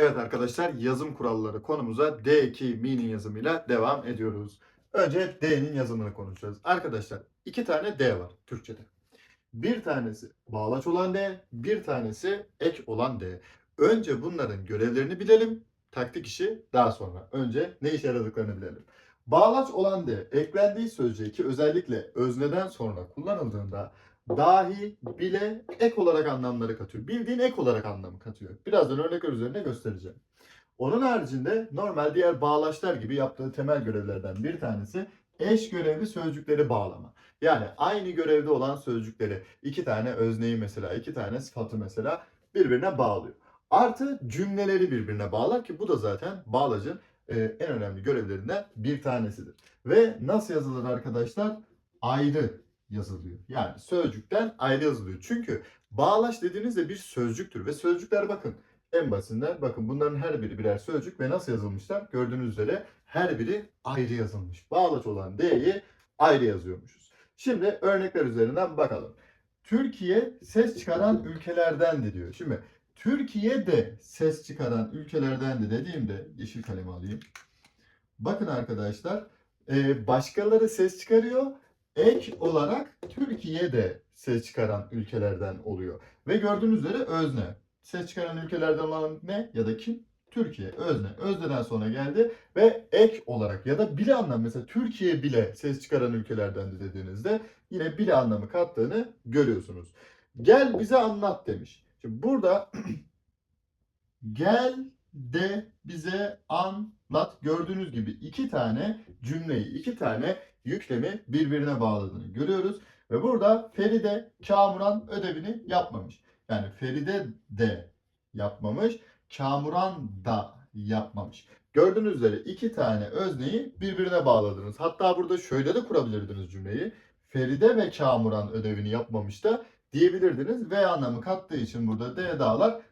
Evet arkadaşlar yazım kuralları konumuza D2 mini yazımıyla devam ediyoruz. Önce D'nin yazımını konuşacağız. Arkadaşlar iki tane D var Türkçe'de. Bir tanesi bağlaç olan D, bir tanesi ek olan D. Önce bunların görevlerini bilelim. Taktik işi daha sonra. Önce ne işe yaradıklarını bilelim. Bağlaç olan D eklendiği sözcüğe ki özellikle özneden sonra kullanıldığında dahi bile ek olarak anlamları katıyor. Bildiğin ek olarak anlamı katıyor. Birazdan örnekler üzerine göstereceğim. Onun haricinde normal diğer bağlaçlar gibi yaptığı temel görevlerden bir tanesi eş görevli sözcükleri bağlama. Yani aynı görevde olan sözcükleri iki tane özneyi mesela iki tane sıfatı mesela birbirine bağlıyor. Artı cümleleri birbirine bağlar ki bu da zaten bağlacın e, en önemli görevlerinden bir tanesidir. Ve nasıl yazılır arkadaşlar? Ayrı yazılıyor. Yani sözcükten ayrı yazılıyor. Çünkü bağlaç dediğinizde bir sözcüktür ve sözcükler bakın en basitinden bakın bunların her biri birer sözcük ve nasıl yazılmışlar? Gördüğünüz üzere her biri ayrı yazılmış. Bağlaç olan D'yi ayrı yazıyormuşuz. Şimdi örnekler üzerinden bakalım. Türkiye ses çıkaran ülkelerdendi diyor. Şimdi Türkiye de ses çıkaran ülkelerdendi dediğimde yeşil kalemi alayım. Bakın arkadaşlar e, başkaları ses çıkarıyor ek olarak Türkiye'de ses çıkaran ülkelerden oluyor. Ve gördüğünüz üzere özne. Ses çıkaran ülkelerden olan ne ya da kim? Türkiye, özne. Özneden sonra geldi ve ek olarak ya da bile anlam mesela Türkiye bile ses çıkaran ülkelerden dediğinizde yine bile anlamı kattığını görüyorsunuz. Gel bize anlat demiş. Şimdi burada gel de bize anlat. Gördüğünüz gibi iki tane cümleyi, iki tane yüklemi birbirine bağladığını görüyoruz. Ve burada Feride Kamuran ödevini yapmamış. Yani Feride de yapmamış, Kamuran da yapmamış. Gördüğünüz üzere iki tane özneyi birbirine bağladınız. Hatta burada şöyle de kurabilirdiniz cümleyi. Feride ve Kamuran ödevini yapmamış da diyebilirdiniz. Ve anlamı kattığı için burada D dağlar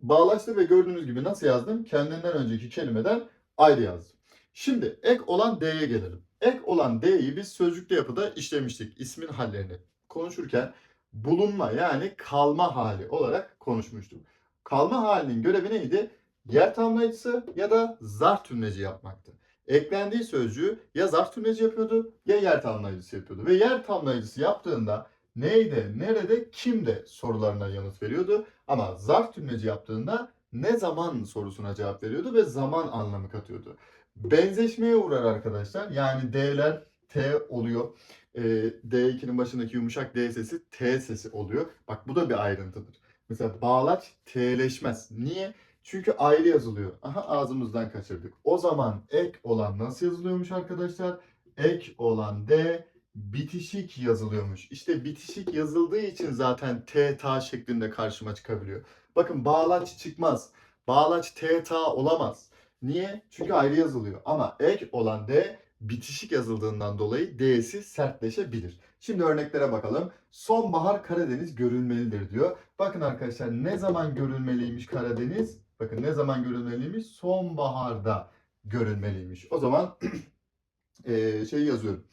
bağlaştı ve gördüğünüz gibi nasıl yazdım? Kendinden önceki kelimeden ayrı yazdım. Şimdi ek olan D'ye gelelim. Ek olan D'yi biz sözcükte yapıda işlemiştik. İsmin hallerini konuşurken bulunma yani kalma hali olarak konuşmuştuk. Kalma halinin görevi neydi? Yer tamlayıcısı ya da zarf tümleci yapmaktı. Eklendiği sözcüğü ya zarf tümleci yapıyordu ya yer tamlayıcısı yapıyordu. Ve yer tamlayıcısı yaptığında neyde, nerede, kimde sorularına yanıt veriyordu. Ama zarf tümleci yaptığında ne zaman sorusuna cevap veriyordu ve zaman anlamı katıyordu. Benzeşmeye uğrar arkadaşlar. Yani D'ler T oluyor. Ee, D2'nin başındaki yumuşak D sesi T sesi oluyor. Bak bu da bir ayrıntıdır. Mesela bağlaç T'leşmez. Niye? Çünkü ayrı yazılıyor. Aha ağzımızdan kaçırdık. O zaman ek olan nasıl yazılıyormuş arkadaşlar? Ek olan D bitişik yazılıyormuş. İşte bitişik yazıldığı için zaten T ta şeklinde karşıma çıkabiliyor. Bakın bağlaç çıkmaz. Bağlaç T ta olamaz. Niye? Çünkü ayrı yazılıyor. Ama ek olan D bitişik yazıldığından dolayı D'si sertleşebilir. Şimdi örneklere bakalım. Sonbahar Karadeniz görülmelidir diyor. Bakın arkadaşlar ne zaman görülmeliymiş Karadeniz? Bakın ne zaman görülmeliymiş? Sonbaharda görülmeliymiş. O zaman eee şey yazıyorum.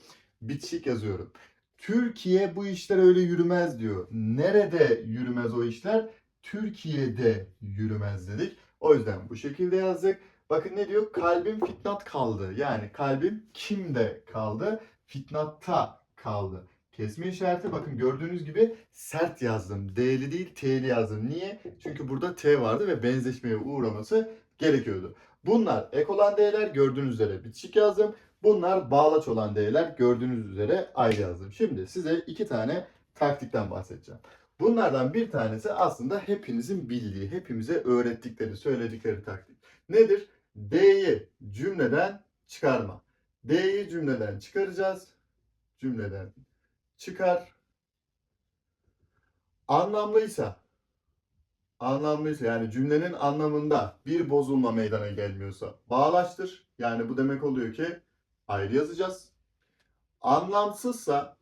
Bitişik yazıyorum. Türkiye bu işler öyle yürümez diyor. Nerede yürümez o işler? Türkiye'de yürümez dedik. O yüzden bu şekilde yazdık. Bakın ne diyor? Kalbim fitnat kaldı. Yani kalbim kimde kaldı? Fitnatta kaldı. Kesme işareti bakın gördüğünüz gibi sert yazdım. D'li değil T'li yazdım. Niye? Çünkü burada T vardı ve benzeşmeye uğraması gerekiyordu. Bunlar ek olan D'ler gördüğünüz üzere bitişik yazdım. Bunlar bağlaç olan D'ler gördüğünüz üzere ayrı yazdım. Şimdi size iki tane taktikten bahsedeceğim. Bunlardan bir tanesi aslında hepinizin bildiği, hepimize öğrettikleri, söyledikleri taktik. Nedir? D'yi cümleden çıkarma. D'yi cümleden çıkaracağız. Cümleden çıkar. Anlamlıysa, anlamlıysa yani cümlenin anlamında bir bozulma meydana gelmiyorsa bağlaçtır. Yani bu demek oluyor ki ayrı yazacağız. Anlamsızsa,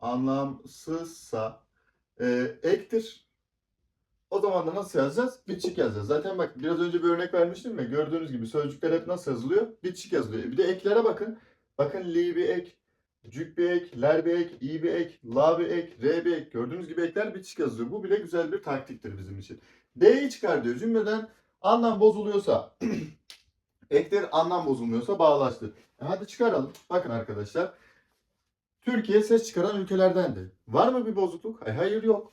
anlamsızsa e, ektir. O zaman da nasıl yazacağız? Bitişik yazacağız. Zaten bak biraz önce bir örnek vermiştim ya. Gördüğünüz gibi sözcükler hep nasıl yazılıyor? Bitişik yazılıyor. Bir de eklere bakın. Bakın li bir ek, cük bir ek, ler bir ek, i bir ek, la bir ek, r bir ek. Gördüğünüz gibi ekler bitişik yazılıyor. Bu bile güzel bir taktiktir bizim için. D'yi çıkar diyor cümleden. Anlam bozuluyorsa ektir, anlam bozulmuyorsa bağlaştır. E hadi çıkaralım. Bakın arkadaşlar. Türkiye ses çıkaran ülkelerdendi. Var mı bir bozukluk? E hayır yok.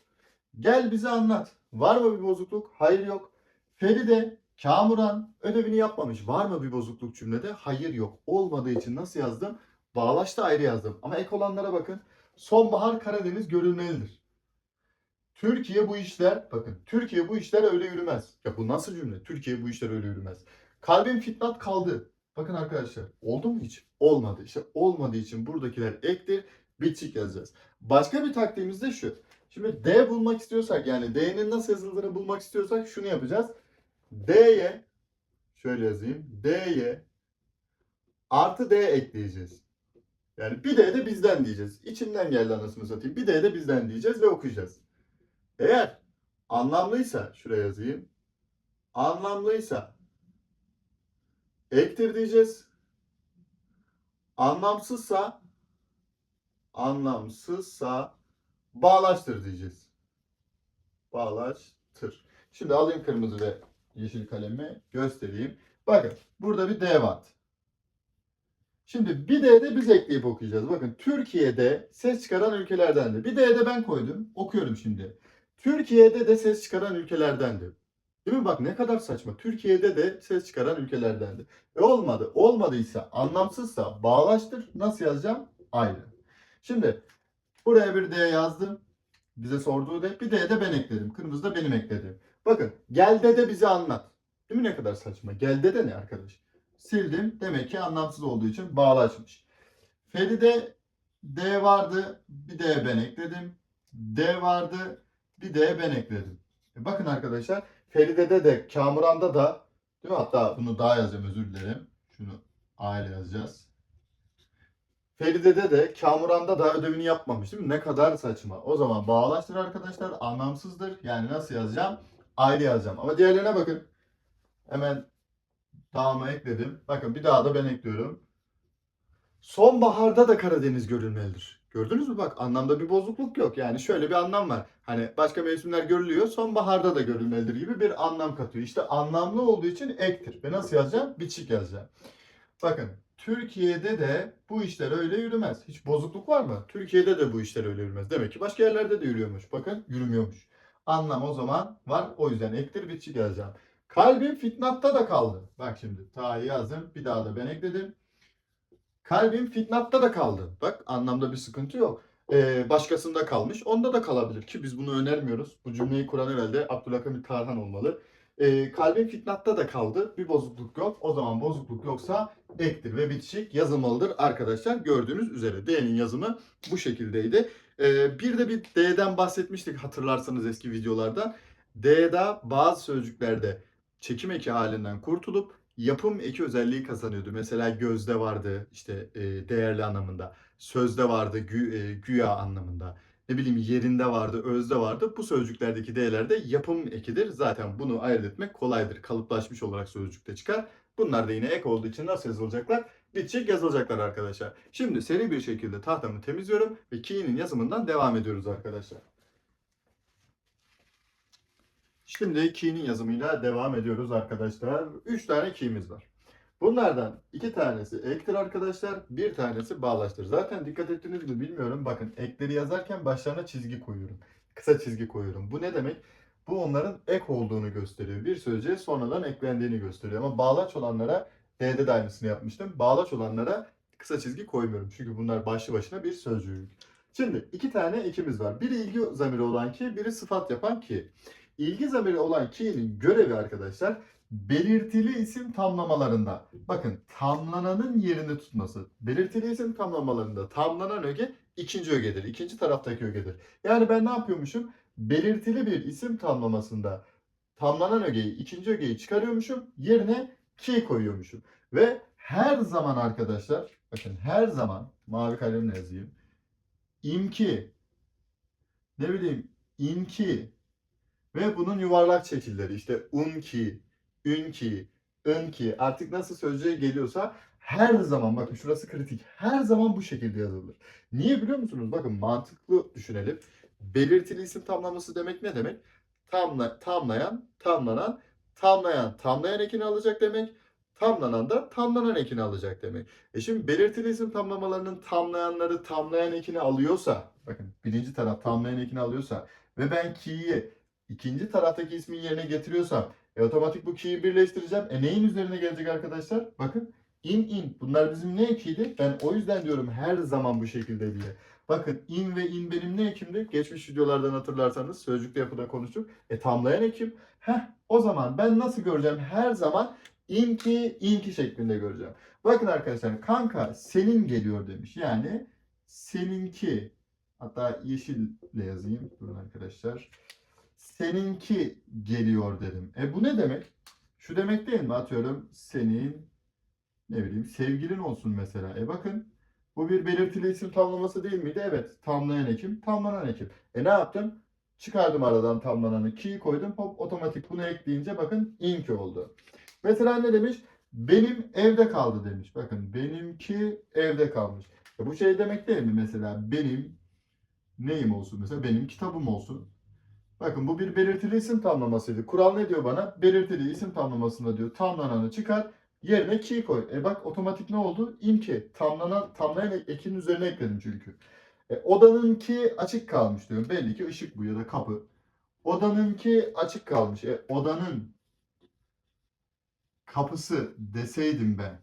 Gel bize anlat. Var mı bir bozukluk? Hayır yok. Feride, Kamuran ödevini yapmamış. Var mı bir bozukluk cümlede? Hayır yok. Olmadığı için nasıl yazdım? Bağlaçta ayrı yazdım. Ama ek olanlara bakın. Sonbahar Karadeniz görülmelidir. Türkiye bu işler, bakın Türkiye bu işler öyle yürümez. Ya bu nasıl cümle? Türkiye bu işler öyle yürümez. Kalbim fitnat kaldı. Bakın arkadaşlar oldu mu hiç? Olmadı. İşte olmadığı için buradakiler ektir, bitişik yazacağız. Başka bir taktiğimiz de şu. Şimdi D bulmak istiyorsak yani D'nin nasıl yazıldığını bulmak istiyorsak şunu yapacağız. D'ye şöyle yazayım. D'ye artı D ekleyeceğiz. Yani bir D de bizden diyeceğiz. İçimden geldi anasını satayım. Bir D de bizden diyeceğiz ve okuyacağız. Eğer anlamlıysa şuraya yazayım. Anlamlıysa ektir diyeceğiz. Anlamsızsa anlamsızsa bağlaştır diyeceğiz. Bağlaştır. Şimdi alayım kırmızı ve yeşil kalemi göstereyim. Bakın burada bir D var. Şimdi bir D de biz ekleyip okuyacağız. Bakın Türkiye'de ses çıkaran ülkelerdendi. Bir D de ben koydum. Okuyorum şimdi. Türkiye'de de ses çıkaran ülkelerdendi. Değil mi? Bak ne kadar saçma. Türkiye'de de ses çıkaran ülkelerdendi. E olmadı. Olmadıysa, anlamsızsa bağlaştır. Nasıl yazacağım? Ayrı. Şimdi buraya bir D yazdım. Bize sorduğu D. Bir D de ben ekledim. Kırmızı da benim ekledim. Bakın gelde de bize anlat. Değil mi ne kadar saçma? Gelde de ne arkadaş? Sildim. Demek ki anlamsız olduğu için bağlaşmış. Feride D vardı. Bir D ben ekledim. D vardı. Bir D ben ekledim. E bakın arkadaşlar Feride'de de Kamuran'da da değil mi? Hatta bunu daha yazacağım özür dilerim. Şunu A ile yazacağız. Feride'de de Kamuran'da da ödevini yapmamış değil mi? Ne kadar saçma. O zaman bağlaştır arkadaşlar anlamsızdır. Yani nasıl yazacağım? Ayrı yazacağım. Ama diğerlerine bakın. Hemen Tamamı ekledim. Bakın bir daha da ben ekliyorum. Sonbaharda da Karadeniz görülmelidir. Gördünüz mü bak anlamda bir bozukluk yok. Yani şöyle bir anlam var. Hani başka mevsimler görülüyor sonbaharda da görülmelidir gibi bir anlam katıyor. İşte anlamlı olduğu için ektir. Ve nasıl yazacağım? Bitişik yazacağım. Bakın Türkiye'de de bu işler öyle yürümez. Hiç bozukluk var mı? Türkiye'de de bu işler öyle yürümez. Demek ki başka yerlerde de yürüyormuş. Bakın yürümüyormuş. Anlam o zaman var. O yüzden ektir bitişik yazacağım. Kalbim fitnatta da kaldı. Bak şimdi ta'yı yazdım. Bir daha da ben ekledim. Kalbim fitnatta da kaldı. Bak anlamda bir sıkıntı yok. Ee, başkasında kalmış. Onda da kalabilir ki biz bunu önermiyoruz. Bu cümleyi kuran herhalde Abdülhamit Tarhan olmalı. Ee, kalbim fitnatta da kaldı. Bir bozukluk yok. O zaman bozukluk yoksa ektir ve bitişik yazılmalıdır arkadaşlar. Gördüğünüz üzere D'nin yazımı bu şekildeydi. Ee, bir de bir D'den bahsetmiştik hatırlarsanız eski videolarda. D'da bazı sözcüklerde çekim eki halinden kurtulup yapım eki özelliği kazanıyordu. Mesela gözde vardı işte e, değerli anlamında. Sözde vardı gü, e, güya anlamında. Ne bileyim yerinde vardı, özde vardı. Bu sözcüklerdeki değerler de yapım ekidir. Zaten bunu ayırt etmek kolaydır. Kalıplaşmış olarak sözcükte çıkar. Bunlar da yine ek olduğu için nasıl yazılacaklar? Bitecek yazılacaklar arkadaşlar. Şimdi seri bir şekilde tahtamı temizliyorum ve key'nin yazımından devam ediyoruz arkadaşlar. Şimdi key'nin yazımıyla devam ediyoruz arkadaşlar. 3 tane key'imiz var. Bunlardan iki tanesi ektir arkadaşlar, bir tanesi bağlaştır. Zaten dikkat ettiniz mi bilmiyorum. Bakın ekleri yazarken başlarına çizgi koyuyorum. Kısa çizgi koyuyorum. Bu ne demek? Bu onların ek olduğunu gösteriyor. Bir sözcüğe sonradan eklendiğini gösteriyor. Ama bağlaç olanlara D'de de aynısını yapmıştım. Bağlaç olanlara kısa çizgi koymuyorum. Çünkü bunlar başlı başına bir sözcük. Şimdi iki tane ekimiz var. Biri ilgi zamiri olan ki, biri sıfat yapan ki. İlgi zamiri olan ki'nin görevi arkadaşlar belirtili isim tamlamalarında. Bakın tamlananın yerini tutması. Belirtili isim tamlamalarında tamlanan öge ikinci ögedir. İkinci taraftaki ögedir. Yani ben ne yapıyormuşum? Belirtili bir isim tamlamasında tamlanan ögeyi, ikinci ögeyi çıkarıyormuşum. Yerine ki koyuyormuşum. Ve her zaman arkadaşlar, bakın her zaman mavi kalemle yazayım. İmki, ne bileyim, inki, ve bunun yuvarlak şekilleri işte unki, ünki, ınki artık nasıl sözcüğe geliyorsa her zaman bakın şurası kritik. Her zaman bu şekilde yazılır. Niye biliyor musunuz? Bakın mantıklı düşünelim. Belirtili isim tamlaması demek ne demek? Tamla, tamlayan, tamlanan, Tamlayan tamlayan ekini alacak demek. Tamlanan da tamlanan ekini alacak demek. E şimdi belirtili isim tamlamalarının tamlayanları tamlayan ekini alıyorsa, bakın birinci taraf tamlayan ekini alıyorsa ve ben ki'yi ikinci taraftaki ismin yerine getiriyorsam e, otomatik bu ki'yi birleştireceğim. E neyin üzerine gelecek arkadaşlar? Bakın in in. Bunlar bizim ne ekiydi? Ben o yüzden diyorum her zaman bu şekilde diye. Bakın in ve in benim ne ekimdi? Geçmiş videolardan hatırlarsanız sözcükte yapıda konuştuk. E tamlayan ekim. Heh o zaman ben nasıl göreceğim? Her zaman inki inki şeklinde göreceğim. Bakın arkadaşlar kanka senin geliyor demiş. Yani seninki hatta yeşille yazayım. Durun arkadaşlar. Seninki geliyor dedim. E bu ne demek? Şu demek değil mi? Atıyorum senin ne bileyim sevgilin olsun mesela. E bakın bu bir belirtili isim tamlaması değil miydi? Evet. Tamlayan ekim, tamlanan ekim. E ne yaptım? Çıkardım aradan tamlananı, ki koydum. Hop otomatik bunu ekleyince bakın inki oldu. Mesela ne demiş? Benim evde kaldı demiş. Bakın benimki evde kalmış. E bu şey demek değil mi mesela? Benim neyim olsun mesela? Benim kitabım olsun. Bakın bu bir belirtili isim tamlamasıydı. Kural ne diyor bana? Belirtili isim tamlamasında diyor tamlananı çıkar. Yerine ki koy. E bak otomatik ne oldu? İmki. Tamlanan, tamlayan ek- ekinin üzerine ekledim çünkü. E, odanınki açık kalmış diyorum. Belli ki ışık bu ya da kapı. Odanınki açık kalmış. E, odanın kapısı deseydim ben.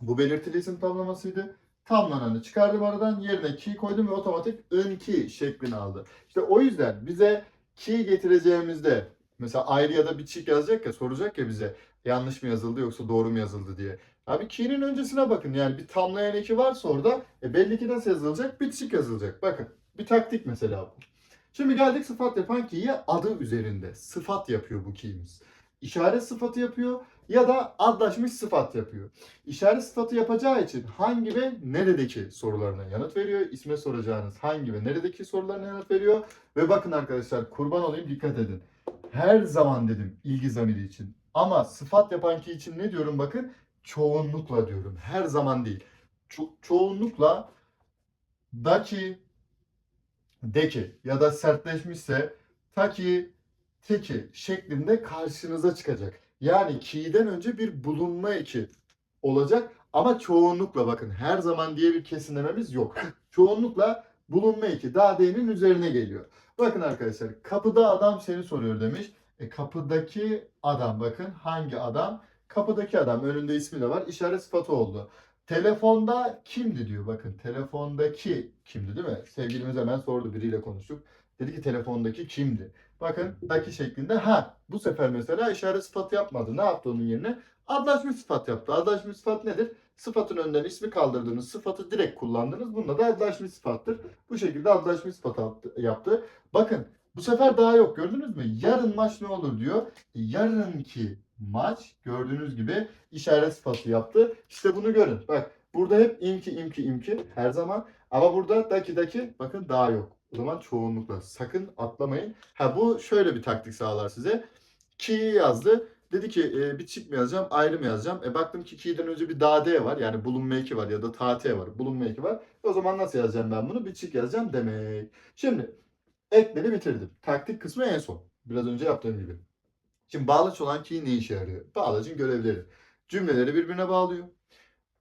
Bu belirtili isim tamlamasıydı. Tamlananı çıkardım aradan yerine ki koydum ve otomatik ın ki şeklini aldı. İşte o yüzden bize ki getireceğimizde mesela ayrı ya da bitişik yazacak ya soracak ya bize yanlış mı yazıldı yoksa doğru mu yazıldı diye. Abi ki'nin öncesine bakın yani bir tamlayan eki varsa orada e belli ki nasıl yazılacak? Bitişik yazılacak. Bakın bir taktik mesela bu. Şimdi geldik sıfat yapan ki'ye adı üzerinde. Sıfat yapıyor bu ki'miz. İşaret sıfatı yapıyor ya da adlaşmış sıfat yapıyor. İşaret sıfatı yapacağı için hangi ve neredeki sorularına yanıt veriyor. İsme soracağınız hangi ve neredeki sorularına yanıt veriyor. Ve bakın arkadaşlar kurban olayım dikkat edin. Her zaman dedim ilgi zamiri için. Ama sıfat yapan ki için ne diyorum bakın? Çoğunlukla diyorum. Her zaman değil. Ço- çoğunlukla daki, deki ya da sertleşmişse taki, teki şeklinde karşınıza çıkacak. Yani ki'den önce bir bulunma eki olacak ama çoğunlukla bakın her zaman diye bir kesinlememiz yok. çoğunlukla bulunma eki daha D'nin üzerine geliyor. Bakın arkadaşlar kapıda adam seni soruyor demiş. E, kapıdaki adam bakın hangi adam? Kapıdaki adam önünde ismi de var işaret sıfatı oldu. Telefonda kimdi diyor bakın telefondaki kimdi değil mi? Sevgilimiz hemen sordu biriyle konuştuk. Dedi ki telefondaki kimdi? Bakın daki şeklinde ha bu sefer mesela işaret sıfatı yapmadı. Ne yaptı onun yerine? Adlaşmış sıfat yaptı. Adlaşmış sıfat nedir? Sıfatın önden ismi kaldırdınız. Sıfatı direkt kullandınız. Bunda da adlaşmış sıfattır. Bu şekilde adlaşmış sıfat yaptı. Bakın bu sefer daha yok gördünüz mü? Yarın maç ne olur diyor. Yarınki maç gördüğünüz gibi işaret sıfatı yaptı. İşte bunu görün. Bak burada hep imki imki imki her zaman. Ama burada daki daki bakın daha yok. O zaman çoğunlukla sakın atlamayın. Ha bu şöyle bir taktik sağlar size. Ki yazdı. Dedi ki e, bitişik mi yazacağım, ayrı mı yazacağım? E baktım ki ki'den önce bir dade var. Yani bulunma eki var ya da tate var. Bulunma eki var. O zaman nasıl yazacağım ben bunu? Bitişik yazacağım demek. Şimdi ekleri bitirdim. Taktik kısmı en son. Biraz önce yaptığım gibi. Şimdi bağlaç olan ki ne işe yarıyor? Bağlacın görevleri. Cümleleri birbirine bağlıyor.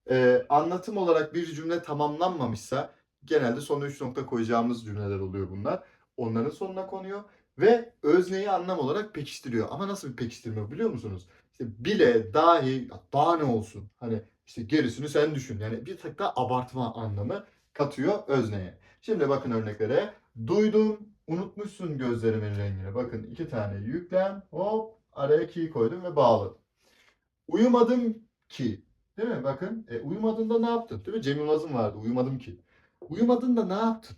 Ee, anlatım olarak bir cümle tamamlanmamışsa genelde sona 3 nokta koyacağımız cümleler oluyor bunlar. Onların sonuna konuyor ve özneyi anlam olarak pekiştiriyor. Ama nasıl bir pekiştirme biliyor musunuz? İşte bile, dahi, daha ne olsun? Hani işte gerisini sen düşün. Yani bir tık da abartma anlamı katıyor özneye. Şimdi bakın örneklere. Duydum, unutmuşsun gözlerimin rengini. Bakın iki tane yüklem, hop araya ki koydum ve bağladım. Uyumadım ki. Değil mi? Bakın. E, uyumadığında ne yaptın? Değil mi? Cem Yılmaz'ın vardı. Uyumadım ki. Uyumadığında ne yaptın?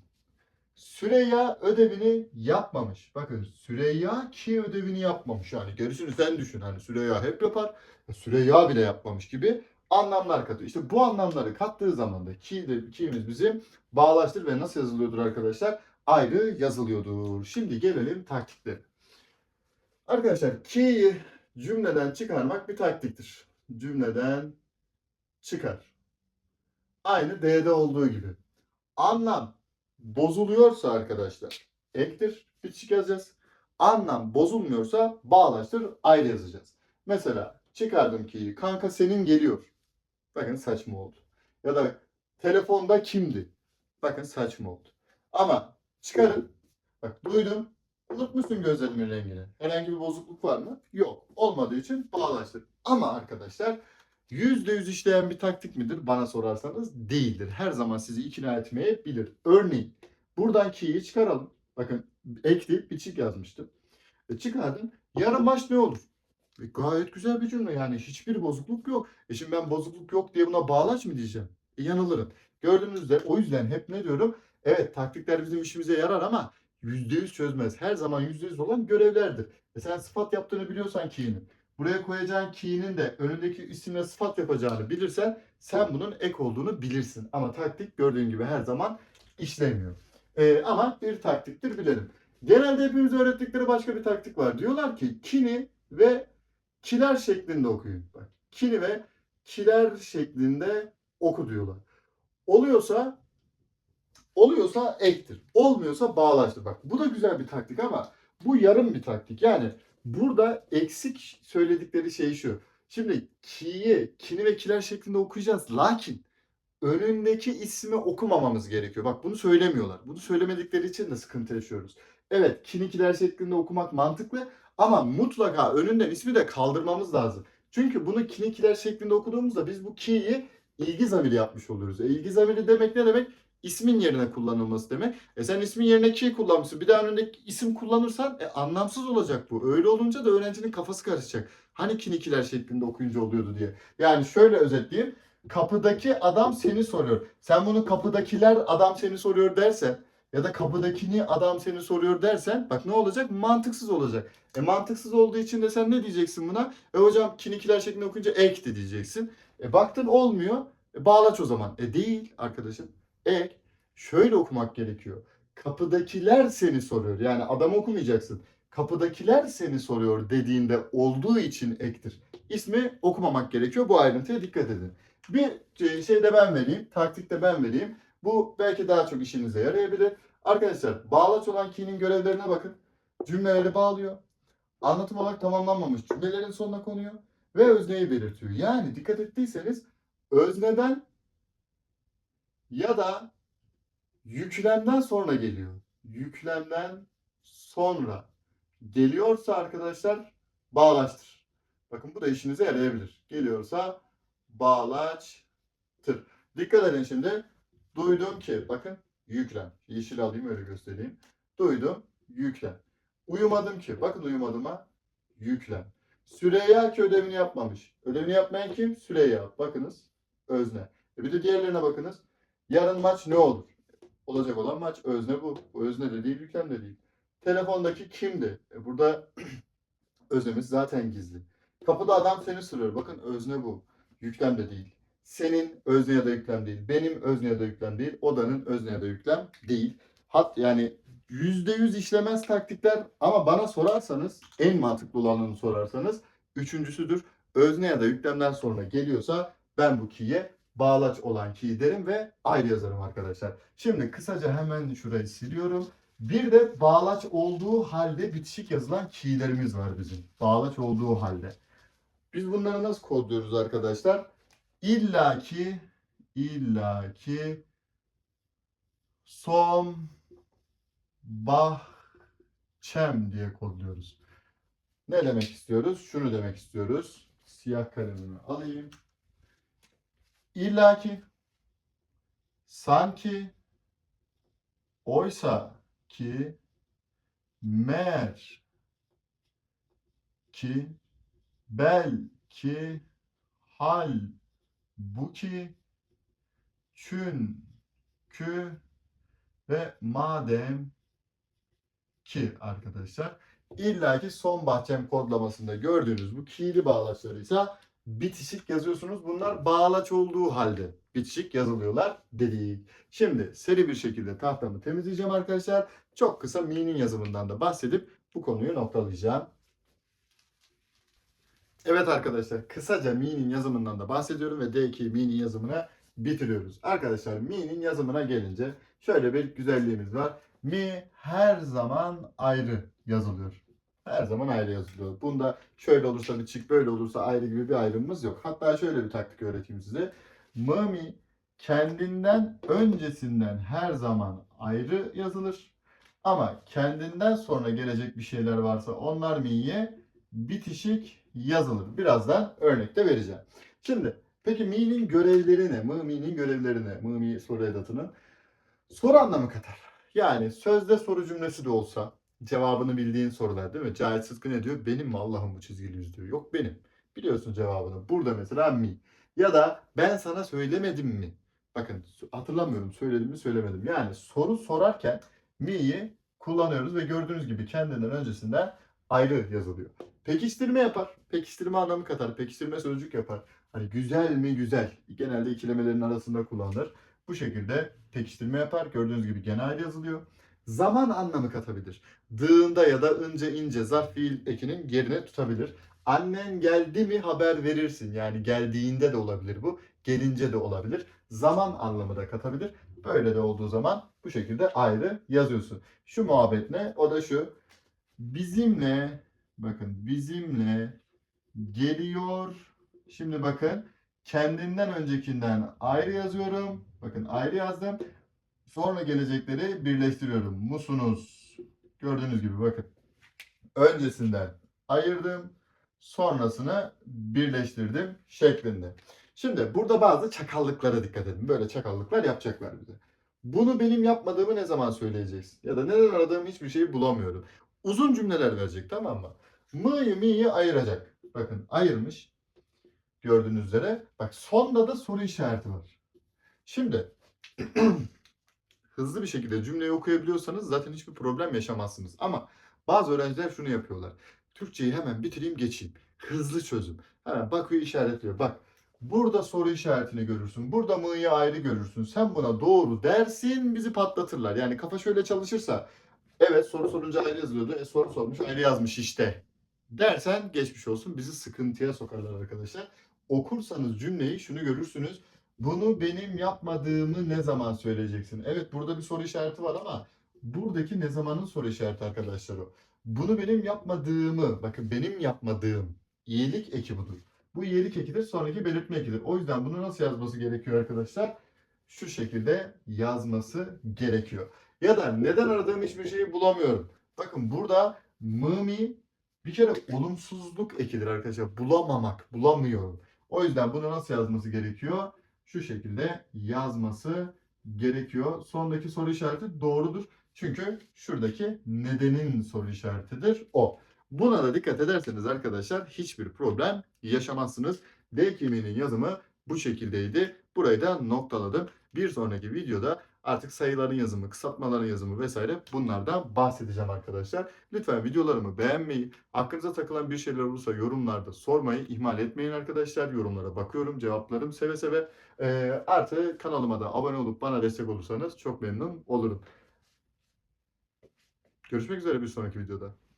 Süreyya ödevini yapmamış. Bakın Süreyya ki ödevini yapmamış. Yani gerisini sen düşün. Hani Süreyya hep yapar. e, Süreyya bile yapmamış gibi anlamlar katıyor. İşte bu anlamları kattığı zaman da ki de ki'miz bizim bağlaştır ve nasıl yazılıyordur arkadaşlar? Ayrı yazılıyordur. Şimdi gelelim taktiklere. Arkadaşlar ki'yi cümleden çıkarmak bir taktiktir. Cümleden çıkar. Aynı D'de olduğu gibi. Anlam bozuluyorsa arkadaşlar ektir. Bitişik yazacağız. Anlam bozulmuyorsa bağlaçtır ayrı yazacağız. Mesela çıkardım ki kanka senin geliyor. Bakın saçma oldu. Ya da telefonda kimdi? Bakın saçma oldu. Ama çıkarın. Bak duydum. Unutmuşsun gözlerimin rengini. Herhangi bir bozukluk var mı? Yok. Olmadığı için bağlaştır. Ama arkadaşlar %100 işleyen bir taktik midir? Bana sorarsanız değildir. Her zaman sizi ikna etmeyebilir. Örneğin buradan key'i çıkaralım. Bakın ekleyip biçik yazmıştım. E çıkardım. Yarın maç ne olur? E gayet güzel bir cümle yani hiçbir bozukluk yok. E şimdi ben bozukluk yok diye buna bağlaç mı diyeceğim? E yanılırım. Gördüğünüz üzere o yüzden hep ne diyorum? Evet taktikler bizim işimize yarar ama %100 çözmez. Her zaman %100 olan görevlerdir. E sen sıfat yaptığını biliyorsan key'inin. Buraya koyacağın key'inin de önündeki isimle sıfat yapacağını bilirsen sen bunun ek olduğunu bilirsin. Ama taktik gördüğün gibi her zaman işlemiyor. E, ama bir taktiktir bilelim. Genelde hepimiz öğrettikleri başka bir taktik var. Diyorlar ki kini ve kiler şeklinde okuyun. Bak, kini ve kiler şeklinde oku diyorlar. Oluyorsa oluyorsa ektir. Olmuyorsa bağlaştır. Bak bu da güzel bir taktik ama bu yarım bir taktik. Yani burada eksik söyledikleri şey şu. Şimdi ki'yi, kini ve kiler şeklinde okuyacağız. Lakin önündeki ismi okumamamız gerekiyor. Bak bunu söylemiyorlar. Bunu söylemedikleri için de sıkıntı yaşıyoruz. Evet, kinikiler şeklinde okumak mantıklı ama mutlaka önünden ismi de kaldırmamız lazım. Çünkü bunu kinikiler şeklinde okuduğumuzda biz bu ki'yi ilgi zamiri yapmış oluyoruz. E, ilgi zamiri demek ne demek? İsmin yerine kullanılması demek. E sen ismin yerine ki kullanmışsın. Bir daha önündeki isim kullanırsan e, anlamsız olacak bu. Öyle olunca da öğrencinin kafası karışacak. Hani kinikiler şeklinde okuyunca oluyordu diye. Yani şöyle özetleyeyim. Kapıdaki adam seni soruyor. Sen bunu kapıdakiler adam seni soruyor dersen ya da kapıdakini adam seni soruyor dersen bak ne olacak? Mantıksız olacak. E mantıksız olduğu için de sen ne diyeceksin buna? E hocam kinikiler şeklinde okuyunca ekti diyeceksin. E baktın olmuyor. E bağlaç o zaman. E değil arkadaşım. Ek. Şöyle okumak gerekiyor. Kapıdakiler seni soruyor. Yani adam okumayacaksın. Kapıdakiler seni soruyor dediğinde olduğu için ektir. İsmi okumamak gerekiyor. Bu ayrıntıya dikkat edin. Bir şey de ben vereyim. Taktik de ben vereyim. Bu belki daha çok işinize yarayabilir. Arkadaşlar bağlaç olan key'nin görevlerine bakın. Cümleleri bağlıyor. Anlatım olarak tamamlanmamış cümlelerin sonuna konuyor. Ve özneyi belirtiyor. Yani dikkat ettiyseniz özneden ya da yüklemden sonra geliyor. Yüklemden sonra geliyorsa arkadaşlar bağlaçtır. Bakın bu da işinize yarayabilir. Geliyorsa bağlaçtır. Dikkat edin şimdi. Duydum ki bakın yüklem. Yeşil alayım öyle göstereyim. Duydum yüklem. Uyumadım ki. Bakın uyumadıma yüklem. Süreyya ki ödevini yapmamış. Ödevini yapmayan kim? Süreyya. Bakınız özne. E bir de diğerlerine bakınız. Yarın maç ne olur? Olacak olan maç. Özne bu. Bu özne de değil, yüklem de değil. Telefondaki kimdi? E burada öznemiz zaten gizli. Kapıda adam seni soruyor. Bakın özne bu. Yüklem de değil. Senin özne ya da yüklem değil. Benim özne ya da yüklem değil. Odanın özne ya da yüklem değil. Hat yani %100 işlemez taktikler ama bana sorarsanız en mantıklı olanını sorarsanız üçüncüsüdür. Özne ya da yüklemden sonra geliyorsa ben bu ki'ye bağlaç olan ki derim ve ayrı yazarım arkadaşlar. Şimdi kısaca hemen şurayı siliyorum. Bir de bağlaç olduğu halde bitişik yazılan key'lerimiz var bizim. Bağlaç olduğu halde. Biz bunları nasıl kodluyoruz arkadaşlar? İlla ki illa ki som bahçem diye kodluyoruz. Ne demek istiyoruz? Şunu demek istiyoruz. Siyah kalemimi alayım. İlla ki, sanki, oysa ki, mer ki, belki, hal, bu ki, çünkü ve madem ki arkadaşlar. İlla ki son bahçem kodlamasında gördüğünüz bu ki'li bağlaçlarıysa bitişik yazıyorsunuz. Bunlar bağlaç olduğu halde bitişik yazılıyorlar dedik. Şimdi seri bir şekilde tahtamı temizleyeceğim arkadaşlar. Çok kısa mi'nin yazımından da bahsedip bu konuyu noktalayacağım. Evet arkadaşlar kısaca mi'nin yazımından da bahsediyorum ve D2 mi'nin yazımına bitiriyoruz. Arkadaşlar mi'nin yazımına gelince şöyle bir güzelliğimiz var. Mi her zaman ayrı yazılıyor. Her zaman ayrı yazılıyor. Bunda şöyle olursa bir çık, böyle olursa ayrı gibi bir ayrımımız yok. Hatta şöyle bir taktik öğreteyim size. Mami kendinden öncesinden her zaman ayrı yazılır. Ama kendinden sonra gelecek bir şeyler varsa onlar mi'ye bitişik yazılır. Birazdan örnekte vereceğim. Şimdi peki mi'nin görevleri ne? Mı mi'nin görevleri ne? Mı soru edatının soru anlamı katar. Yani sözde soru cümlesi de olsa cevabını bildiğin sorular değil mi? Cahit Sıtkı ne diyor? Benim mi Allah'ım bu çizgili yüz diyor. Yok benim. Biliyorsun cevabını. Burada mesela mi. Ya da ben sana söylemedim mi? Bakın hatırlamıyorum söyledim mi söylemedim. Yani soru sorarken mi'yi kullanıyoruz ve gördüğünüz gibi kendinden öncesinden ayrı yazılıyor. Pekiştirme yapar. Pekiştirme anlamı katar. Pekiştirme sözcük yapar. Hani güzel mi güzel. Genelde ikilemelerin arasında kullanılır. Bu şekilde pekiştirme yapar. Gördüğünüz gibi gene ayrı yazılıyor. Zaman anlamı katabilir. Dığında ya da ince ince zarf fiil ekinin yerine tutabilir. Annen geldi mi haber verirsin. Yani geldiğinde de olabilir bu. Gelince de olabilir. Zaman anlamı da katabilir. Böyle de olduğu zaman bu şekilde ayrı yazıyorsun. Şu muhabbet ne? O da şu. Bizimle bakın bizimle geliyor. Şimdi bakın kendinden öncekinden ayrı yazıyorum. Bakın ayrı yazdım. Sonra gelecekleri birleştiriyorum. Musunuz? Gördüğünüz gibi bakın. Öncesinden ayırdım. Sonrasını birleştirdim şeklinde. Şimdi burada bazı çakallıklara dikkat edin. Böyle çakallıklar yapacaklar bize. Bunu benim yapmadığımı ne zaman söyleyeceksin? Ya da neden aradığım hiçbir şeyi bulamıyorum. Uzun cümleler verecek tamam mı? Mı'yı mi'yi ayıracak. Bakın ayırmış. Gördüğünüz üzere. Bak sonda da soru işareti var. Şimdi hızlı bir şekilde cümleyi okuyabiliyorsanız zaten hiçbir problem yaşamazsınız. Ama bazı öğrenciler şunu yapıyorlar. Türkçeyi hemen bitireyim geçeyim. Hızlı çözüm. Hemen bakıyor işaretliyor. Bak burada soru işaretini görürsün. Burada mı'yı ayrı görürsün. Sen buna doğru dersin bizi patlatırlar. Yani kafa şöyle çalışırsa evet soru sorunca ayrı yazılıyordu. E, soru sormuş ayrı yazmış işte. Dersen geçmiş olsun bizi sıkıntıya sokarlar arkadaşlar. Okursanız cümleyi şunu görürsünüz. Bunu benim yapmadığımı ne zaman söyleyeceksin? Evet burada bir soru işareti var ama buradaki ne zamanın soru işareti arkadaşlar o. Bunu benim yapmadığımı, bakın benim yapmadığım iyilik eki budur. Bu iyilik ekidir, sonraki belirtme ekidir. O yüzden bunu nasıl yazması gerekiyor arkadaşlar? Şu şekilde yazması gerekiyor. Ya da neden aradığım hiçbir şeyi bulamıyorum. Bakın burada mımi bir kere olumsuzluk ekidir arkadaşlar. Bulamamak, bulamıyorum. O yüzden bunu nasıl yazması gerekiyor? Şu şekilde yazması gerekiyor. Sondaki soru işareti doğrudur. Çünkü şuradaki nedenin soru işaretidir o. Buna da dikkat ederseniz arkadaşlar hiçbir problem yaşamazsınız. D kimliğinin yazımı bu şekildeydi. Burayı da noktaladım. Bir sonraki videoda artık sayıların yazımı, kısaltmaların yazımı vesaire bunlardan bahsedeceğim arkadaşlar. Lütfen videolarımı beğenmeyi, aklınıza takılan bir şeyler olursa yorumlarda sormayı ihmal etmeyin arkadaşlar. Yorumlara bakıyorum, cevaplarım seve seve. Ee, artı kanalıma da abone olup bana destek olursanız çok memnun olurum. Görüşmek üzere bir sonraki videoda.